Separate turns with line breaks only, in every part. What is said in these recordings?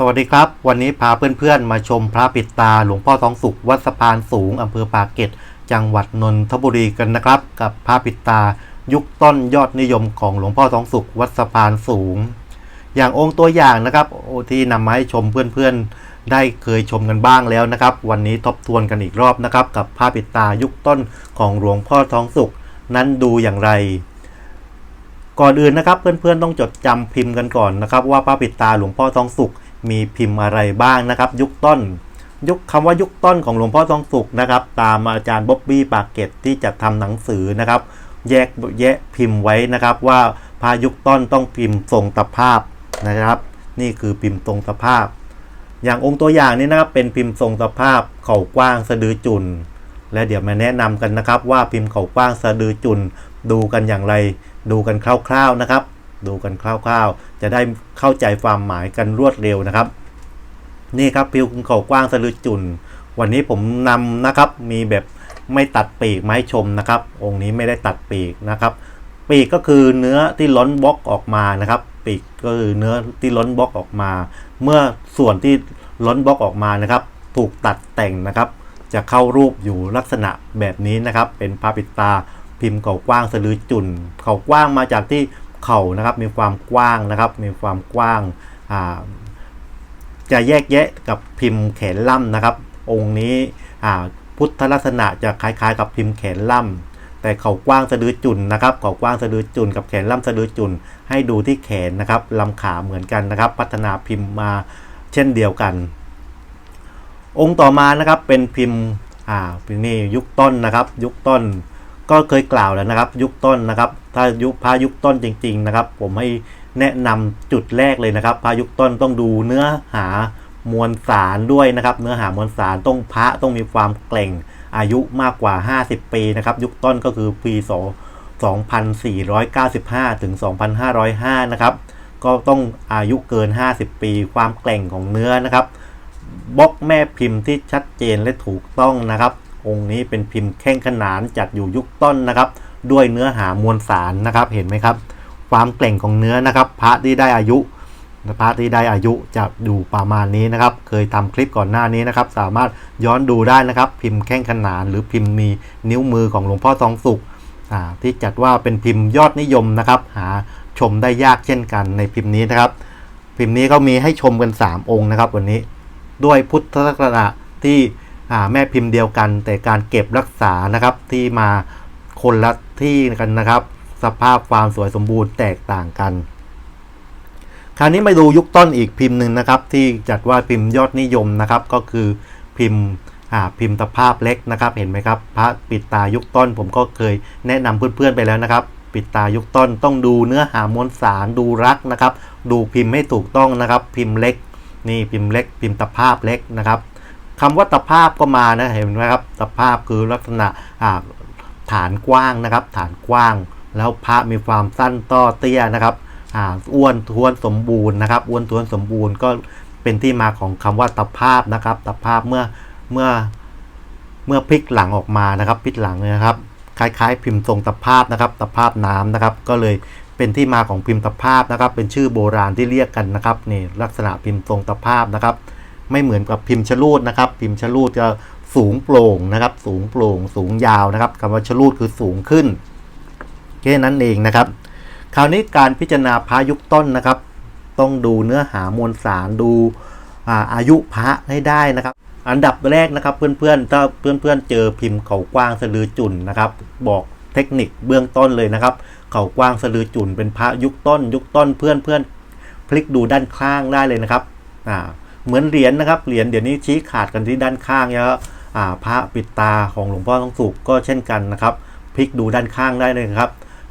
สวัสดีครับ วันนี้พาเพื่อนๆ มาชมพระปิดตาหลวงพ่อทองสุขวัดสะพานสูงอำเภอปากเกร็ดจังหวัดนนทบุรีกันนะครับ กับพระปิดตายุคต้นยอดนิยมของหลวงพ่อทองสุขวัดสะพานสูง อย่างองค์ตัวอย่างนะครับที่นำมาให้ชมเพื่อนๆ ได้เคยชมกันบ้างแล้วนะครับ วันนี้ทบทวนกันอีกรอบนะครับ กับพระปิดตายุคต้นของหลวงพ่อทองสุขนั้นดูอย่างไรก่อนอื่นนะครับเพื่อนๆต้องจดจำพิมพ์กันก่อนนะครับ ว่าพระปิดตาหลวงพ่อทองสุข มีพิมพ์อะไรบ้างนะครับ ยุคต้น ยุคคำว่ายุคต้นของหลวงพ่อทองสุขนะครับ ตามอาจารย์บ๊อบบี้ปากเกร็ดที่จัดทำหนังสือนะครับ แยกแยะพิมพ์ไว้นะครับ ว่าพายุคต้นต้องพิมพ์ทรงตภาพนะครับ นี่คือพิมพ์ทรงตภาพ อย่างองค์ตัวอย่างนี้นะครับเป็นพิมพ์ทรงตภาพเข่ากว้างสะดือจุนและเดี๋ยวมาแนะนำกันนะครับ ว่าพิมพ์เข่ากว้างสะดือจุนดูกันอย่างไร ดูกันคร่าวๆนะครับ ดูกันคร่าวๆ จะได้เข้าใจความหมายกันรวดเร็วนะครับ นี่ครับพิมพ์เข่ากว้างสะดือจุน วันนี้ผมนำนะครับมีแบบไม่ตัดปีกไม้ชมนะครับ องค์นี้ไม่ได้ตัดปีกนะครับ ปีกก็คือเนื้อที่ล้นบล็อกออกมานะครับ ปีกก็คือเนื้อที่ล้นบล็อกออกมา เมื่อส่วนที่ล้นบล็อกออกมานะครับ ถูกตัดแต่งนะครับ จะเข้ารูปอยู่ลักษณะแบบนี้นะครับ เป็นพระปิดตาพิมพ์เข่ากว้างสะดือจุนเข่ากว้างมาจากที่ เข่านะครับ มีความกว้างนะครับ มีความกว้างาจะแยกแยะกับพิมพ์แขนล่ำนะครับ องค์นี้พุทธลักษณะจะคล้ายๆ กับพิมพ์แขนล่ำแต่เขากว้างสะดือจุนนะครับเขากว้างสะดือจุนกับแขนล่ำสะดือจุน ให้ดูที่แขนนะครับลำขาเหมือนกันนะครับ พัฒนาพิมพ์มาเช่นเดียวกัน องค์ต่อมานะครับเป็นพิมพ์อ่าพิมพ์นี่ยุคต้นนะครับ ยุคต้น ก็เคยกล่าวแล้วนะครับ ยุคต้นนะครับ ถ้ายุคพายุคต้นจริง ๆ นะครับ ผมให้แนะนำจุดแรกเลยนะครับ พายุคต้นต้องดูเนื้อหามวลสารด้วยนะครับ เนื้อหามวลสารต้องพระต้องมีความแกร่งอายุมากกว่า 50 ปีนะครับ ยุคต้นก็คือปี2 2495 ถึง 2505 นะครับ ก็ต้องอายุเกิน 50 ปี ความแกร่งของเนื้อนะครับบล็อกแม่พิมพ์ที่ชัดเจนและถูกต้องนะครับ องค์นี้เป็นพิมพ์แข้งขนานจัดอยู่ยุคต้นนะครับ ด้วยเนื้อหามวลสารนะครับเห็นไหมครับ ความแกร่งของเนื้อนะครับ พระที่ได้อายุพระที่ได้อายุจะดูประมาณนี้นะครับ เคยทำคลิปก่อนหน้านี้นะครับ สามารถย้อนดูได้นะครับ พิมพ์แข้งขนาน หรือพิมพ์มีนิ้วมือของหลวงพ่อทองสุขที่จัดว่าเป็นพิมพ์ยอดนิยมนะครับ หาชมได้ยากเช่นกันในพิมพ์นี้นะครับ พิมพ์นี้ก็มีให้ชมกัน 3 องค์นะครับ วันนี้ด้วยพุทธลักษณะที่ แม่พิมพ์เดียวกัน แต่การเก็บรักษานะครับที่มาคนละที่กันนะครับ สภาพความสวยสมบูรณ์แตกต่างกัน คราวนี้มาดูยุคต้นอีกพิมพ์หนึ่งนะครับ ที่จัดว่าพิมพ์ยอดนิยมนะครับ ก็คือพิมพ์พิมพ์ตภาพเล็กนะครับ เห็นไหมครับพระปิดตายุคต้น ผมก็เคยแนะนำเพื่อนๆไปแล้วนะครับ ปิดตายุคต้นต้องดูเนื้อหามวลสารดูรักนะครับ ดูพิมพ์ให้ถูกต้องนะครับ พิมพ์เล็ก นี่พิมพ์เล็ก พิมพ์ตภาพเล็กนะครับ คำว่าตภาพก็มานะเห็นไหมครับตภาพคือลักษณะาฐานกว้างนะครับ ฐานกว้าง แล้วพระมีความสั้นต้อเตี้ยนะครับอ้วนท้วนสมบูรณ์นะครับอ้วนท้วนสมบูรณ์ก็เป็นที่มาของคำว่าตภาพนะครับตภาพเมื่อเมื่อเมื่อพลิกหลังออกมานะครับพลิกหลังนะครับ คล้ายๆ พิมพ์ทรงตภาพนะครับตภาพน้ำนะครับ ก็เลยเป็นที่มาของพิมพ์ตภาพนะครับ เป็นชื่อโบราณที่เรียกกันนะครับนี่ลักษณะพิมพ์ทรงตภาพนะครับ ไม่เหมือนกับพิมพ์ชลูดนะครับ พิมพ์ชลูดจะสูงโปร่งนะครับ สูงโปร่ง สูงยาวนะครับคำว่าชลูดคือสูงขึ้นแค่นั้นเองนะครับ คราวนี้การพิจารณาพระยุคต้นนะครับ ต้องดูเนื้อหามวลสารดูอาอายุพระให้ได้นะครับ อันดับแรกนะครับเพื่อนๆถ้าเพื่อนๆเจอพิมพ์เขากว้างสะลือจุนนะครับ บอกเทคนิคเบื้องต้นเลยนะครับ เขากว้างสะลือจุนเป็นพระยุคต้น ยุคต้นเพื่อนเพื่อนๆพลิกดูด้านข้างได้เลยนะครับอ่า เหมือนเหรียญนะครับ เหรียญเดี๋ยวนี้ชี้ขาดกันที่ด้านข้างแล้วอ่าพระปิดตาของหลวงพ่อทองสุขก็เช่นกันนะครับ พลิกดูด้านข้างได้เลยครับ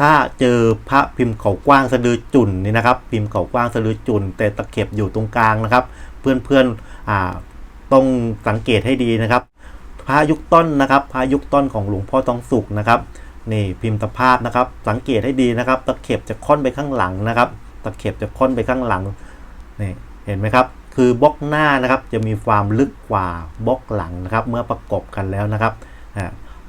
ถ้าเจอพระพิมพ์เขากว้างสะดือจุนนี่นะครับ พิมพ์เขากว้างสะดือจุนแต่ตะเข็บอยู่ตรงกลางนะครับ เพื่อนๆอ่าต้องสังเกตให้ดีนะครับ พระยุคต้นนะครับ พระยุคต้นของหลวงพ่อทองสุขนะครับนี่พิมพ์ตภาพนะครับ สังเกตให้ดีนะครับ ตะเข็บจะค่อนไปข้างหลังนะครับ ตะเข็บจะค่อนไปข้างหลังนี่เห็นไหมครับ คือบล็อกหน้านะครับจะมีความลึกกว่าบล็อกหลังนะครับ เมื่อประกบกันแล้วนะครับ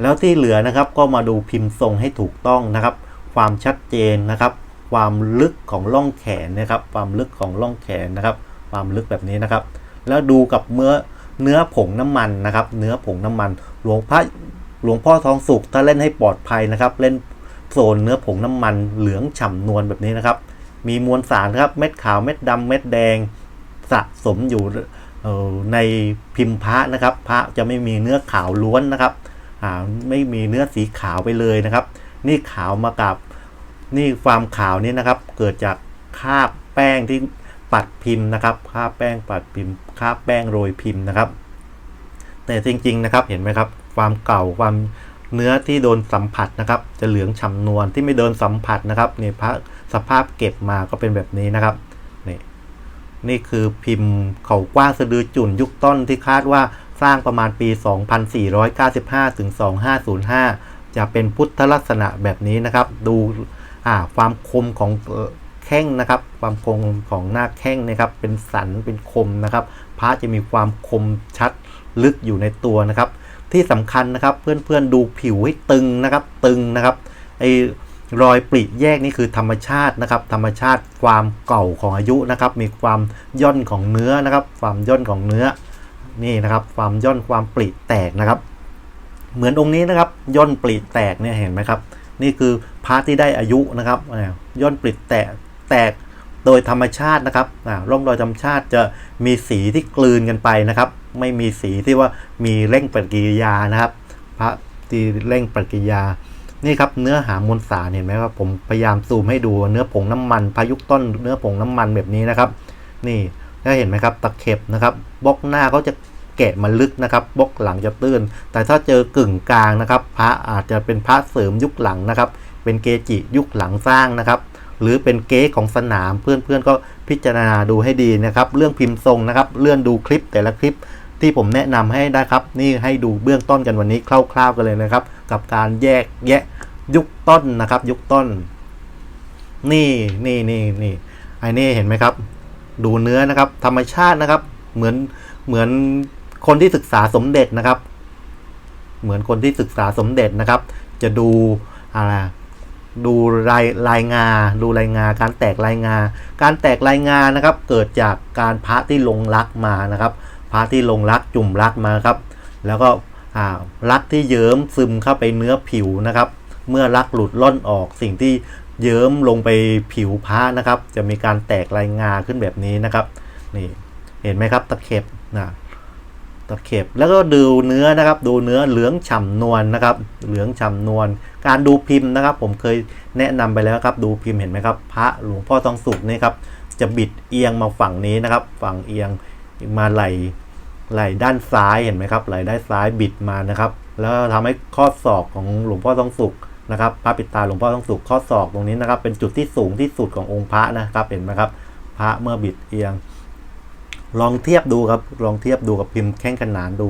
แล้วที่เหลือนะครับก็มาดูพิมพ์ทรงให้ถูกต้องนะครับ ความชัดเจนนะครับ ความลึกของร่องแขนนะครับ ความลึกของร่องแขนนะครับ ความลึกแบบนี้นะครับ แล้วดูกับเนื้อเนื้อผงน้ำมันนะครับ เนื้อผงน้ำมัน หลวงพระหลวงพ่อทองสุขถ้าเล่นให้ปลอดภัยนะครับ เล่นโซนเนื้อผงน้ำมันเหลืองฉ่ำนวลแบบนี้นะครับ มีมวลสารครับ เม็ดขาว เม็ดดำเม็ดแดง สะสมอยู่ในพิมพ์พระนะครับ พระจะไม่มีเนื้อขาวล้วนนะครับไม่มีเนื้อสีขาวไปเลยนะครับ นี่ขาวมากับนี่ความขาวนี่นะครับ เกิดจากคราบแป้งที่ปัดพิมพ์นะครับคราบแป้งปัดพิมพ์คราบแป้งโรยพิมพ์นะครับ แต่จริงๆนะครับเห็นไหมครับ ความเก่าความเนื้อที่โดนสัมผัสนะครับ จะเหลืองฉ่ำนวลที่ไม่โดนสัมผัสนะครับนี่พระสภาพเก็บมาก็เป็นแบบนี้นะครับ นี่คือพิมพ์เขากว้างสะดือจุ่นยุคต้นที่คาดว่าสร้างประมาณปี 2495 ถึง 2505 จะเป็นพุทธลักษณะแบบนี้นะครับ ดูความคมของแข้งนะครับ ความคมของหน้าแข้งนะครับ เป็นสัน เป็นคมนะครับ พระจะมีความคมชัดลึกอยู่ในตัวนะครับ ที่สำคัญนะครับ เพื่อนๆดูผิวให้ตึงนะครับ ตึงนะครับ ไอ รอยปริแยกนี่คือธรรมชาตินะครับ ธรรมชาติความเก่าของอายุนะครับ มีความย่นของเนื้อนะครับ ความย่นของเนื้อนี่นะครับ ความย่นความปริแตกนะครับ เหมือนองค์นี้นะครับย่นปริแตกเนี่ยเห็นไหมครับ นี่คือพระที่ได้อายุนะครับย่นปริแตกแตกโดยธรรมชาตินะครับร่องรอยธรรมชาติจะมีสีที่กลืนกันไปนะครับ ไม่มีสีที่ว่ามีเร่งปฏิกิริยานะครับ พระที่เร่งปฏิกิริยา นี่ครับเนื้อหามวลสารเห็นไหมครับผมพยายามซูมให้ดูเนื้อผงน้ำมันพายุต้นเนื้อผงน้ำมันแบบนี้นะครับ นี่ได้เห็นไหมครับตะเข็บนะครับบล็อกหน้าเขาจะแกะมันลึกนะครับบล็อกหลังจะตื้น แต่ถ้าเจอกึ่งกลางนะครับ พระอาจจะเป็นพระเสริมยุคหลังนะครับ เป็นเกจิยุคหลังสร้างนะครับหรือเป็นเก๊ของสนามเพื่อนๆก็พิจารณาดูให้ดีนะครับ เรื่องพิมพ์ทรงนะครับ เลื่อนดูคลิปแต่ละคลิป ที่ผมแนะนำให้ได้ครับ นี่ให้ดูเบื้องต้นกันวันนี้คร่าวๆกันเลยนะครับ กับการแยกแยะยุคต้นนะครับ ยุคต้น นี่นี่นี่นี่ไอ้นี่เห็นไหมครับ ดูเนื้อนะครับ ธรรมชาตินะครับ เหมือนเหมือนคนที่ศึกษาสมเด็จนะครับ เหมือนคนที่ศึกษาสมเด็จนะครับ จะดูอะไรดูรายรายงา ดูรายงา การแตกรายงา การแตกรายงานะครับ เกิดจากการพระที่ลงรักมานะครับ พระที่ลงรักจุ่มรักมาครับ แล้วก็รักที่เยิ้มซึมเข้าไปเนื้อผิวนะครับ เมื่อรักหลุดล่อนออกสิ่งที่เยิ้มลงไปผิวพระนะครับ จะมีการแตกรายงาขึ้นแบบนี้นะครับนี่เห็นไหมครับตะเข็บนะตะเข็บแล้วก็ดูเนื้อนะครับ ดูเนื้อเหลืองฉ่ำนวลนะครับ เหลืองฉ่ำนวลการดูพิมพ์นะครับ ผมเคยแนะนำไปแล้วครับ ดูพิมพ์เห็นไหมครับ พระหลวงพ่อทองสุกนี่ครับจะบิดเอียงมาฝั่งนี้นะครับ ฝั่งเอียง มาไหลไหลด้านซ้ายเห็นไหมครับ ไหลด้านซ้ายบิดมานะครับ แล้วทำให้ข้อศอกของหลวงพ่อทองสุกนะครับพระปิตาหลวงพ่อทองสุกข้อศอกตรงนี้นะครับ เป็นจุดที่สูงที่สุดขององค์พระนะครับเห็นไหมครับ พระเมื่อบิดเอียง ลองเทียบดูครับ ลองเทียบดูกับพิมพ์แข้งขนานดู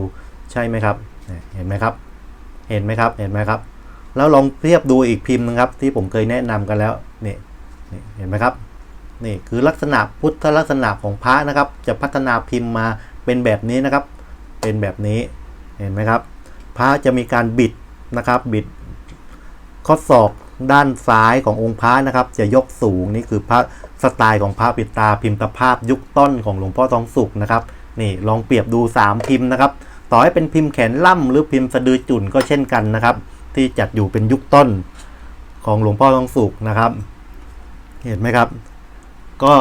ใช่ไหมครับ เห็นไหมครับ เห็นไหมครับเห็นไหมครับแล้วลองเทียบดูอีกพิมพ์นึงครับ ที่ผมเคยแนะนำกันแล้วนี่นี่เห็นไหมครับ นี่คือลักษณะพุทธลักษณะของพระนะครับ จะพัฒนาพิมพ์มาเป็นแบบนี้นะครับ เป็นแบบนี้เห็นไหมครับ พระจะมีการบิดนะครับบิดข้อศอกด้านซ้ายขององค์พระนะครับ จะยกสูงนี่คือพระสไตล์ของพระปิดตาพิมพ์ตภาพยุคต้นของหลวงพ่อทองสุกนะครับนี่ลองเปรียบดู 3 พิมพ์นะครับ ต่อให้เป็นพิมพ์แขนล่ำหรือพิมพ์สะดือจุ่นก็เช่นกันนะครับ ที่จัดอยู่เป็นยุคต้นของหลวงพ่อทองสุกนะครับ เห็นไหมครับ ก็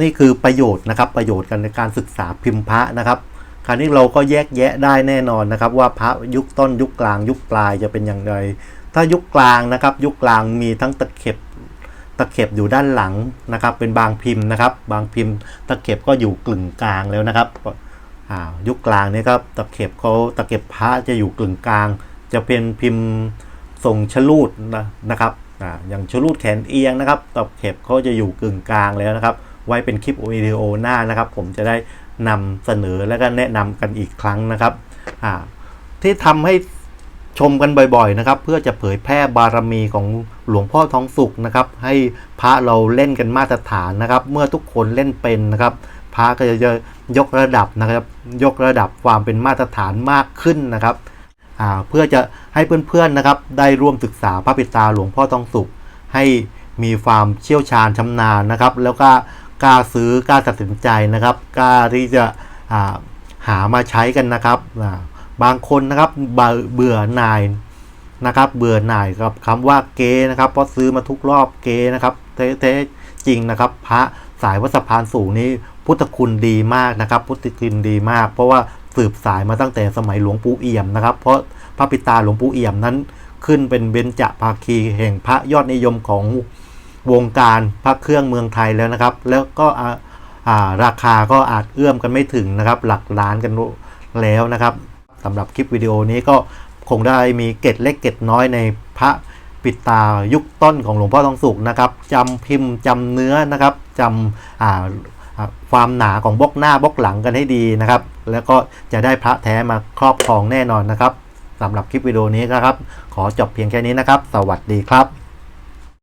นี่คือประโยชน์นะครับประโยชน์กันในการศึกษาพิมพ์พระนะครับ คราวนี้เราก็แยกแยะได้แน่นอนนะครับ ว่าพระยุคต้นยุคกลางยุคปลายจะเป็นอย่างไร ถ้ายุคกลางนะครับ ยุคกลางมีทั้งตะเข็บตะเข็บอยู่ด้านหลังนะครับ เป็นบางพิมพ์นะครับ บางพิมพ์ ตะเข็บก็อยู่กลึงกลางแล้วนะครับยุคกลางนี่ครับตะเข็บเขาตะเข็บพระจะอยู่กลึงกลาง จะเป็นพิมพ์ทรงชลูดนะนะครับ อ่าอย่างชลูดแขนเอียงนะครับตะเข็บเขาจะอยู่กึ่งกลางแล้วนะครับ ไว้เป็นคลิปวิดีโอหน้านะครับ ผมจะได้นำเสนอและก็แนะนำกันอีกครั้งนะครับที่ทำให้ชมกันบ่อยๆนะครับ เพื่อจะเผยแพร่บารมีของหลวงพ่อทองสุกนะครับ ให้พระเราเล่นกันมาตรฐานนะครับ เมื่อทุกคนเล่นเป็นนะครับ พระก็จะยกระดับนะครับ ยกระดับความเป็นมาตรฐานมากขึ้นนะครับ เพื่อจะให้เพื่อนๆนะครับ ได้ร่วมศึกษาพระปิตาหลวงพ่อทองสุกให้มีความเชี่ยวชาญชำนาญนะครับ แล้วก็กล้าซื้อกล้าตัดสินใจนะครับกล้าที่จะาหามาใช้กันนะครับาบางคนนะครับเบื่อหน่ายนะครับ เบื่อหน่ายกับคำว่าเกนะครับเพราะซื้อมาทุกรอบเกนะครับแท้แท้จริงนะครับ พระสายวัดสะพานสูงนี้พุทธคุณดีมากนะครับ พุทธคุณดีมาก เพราะว่า สืบสายมาตั้งแต่สมัยหลวงปู่เอี่ยมนะครับ เพราะพระปิตาหลวงปู่เอี่ยมนั้น ขึ้นเป็นเบญจภาคีแห่งพระยอดนิยมของวงการพระเครื่องเมืองไทยแล้วนะครับ แล้วก็ราคาก็อาจเอื้อมกันไม่ถึงนะครับ หลักล้านกันแล้วนะครับสำหรับคลิปวิดีโอนี้ก็คงได้มีเกร็ดเล็กเกร็ดน้อยในพระปิดตายุคต้นของหลวงพ่อทองสุขนะครับจำพิมพ์จำเนื้อนะครับจำความหนาของบล็อกหน้าบล็อกหลังกันให้ดีนะครับ แล้วก็จะได้พระแท้มาครอบครองแน่นอนนะครับสำหรับคลิปวิดีโอนี้นะครับ ขอจบเพียงแค่นี้นะครับ สวัสดีครับ